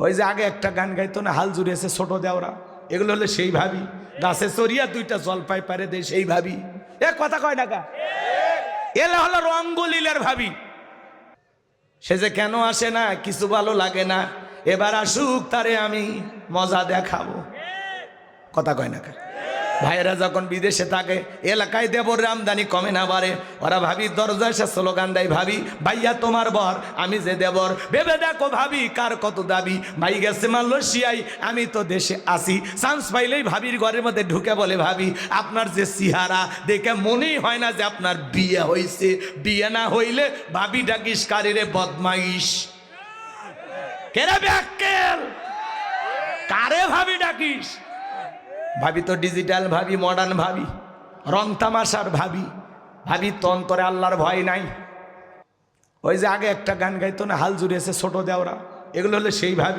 ওই যে আগে একটা গান গাইতো না, হাল জুড়েছে ছোট দেওরা। এগুলো হলে সেই ভাবি। গাছে চড়িয়া দুইটা জলপাই পারে দে সেই ভাবি। এ কথা কয় না গা? এলে হলো রঙ্গলীলের ভাবি। সে যে কেন আসে না, কিছু ভালো লাগে না। এবার আসুক তারে আমি মজা দেখাবো। কথা কয় না ভাইয়েরা যখন বিদেশে থাকে, এলাকায় দেবর আমদানি কমে না বাড়ে। ওরা ভাবি দরজা এসে স্লোগান দেয়, ভাবি, ভাইয়া, তোমার বর, আমি যে দেবর। ভেবে দেখো ভাবি, কার কত দাবি। ভাই গেছে মালয়েশিয়ায়, আমি তো দেশে আসি চান্স পাইলেই ভাবির ঘরের মধ্যে ঢুকে বলে, ভাবি, আপনার যে সিহারা, দেখে মনেই হয় না যে আপনার বিয়ে হয়েছে বিয়ে না হইলে ভাবি ডাকিস কারিরে বদমাইশ? কেরা ব্যাকেল? কারে ভাবি ডাকিস? ভাবি তো ডিজিটাল ভাবি মডার্ন ভাবি। রং তামাশার ভাবি। ভাবি তন্তরে আল্লাহর ভয় নাই। ওই যে আগে একটা গান গাইতো না হাল জুড়েছে ছোটো দেওরা। এগুলো হলে সেই ভাবি।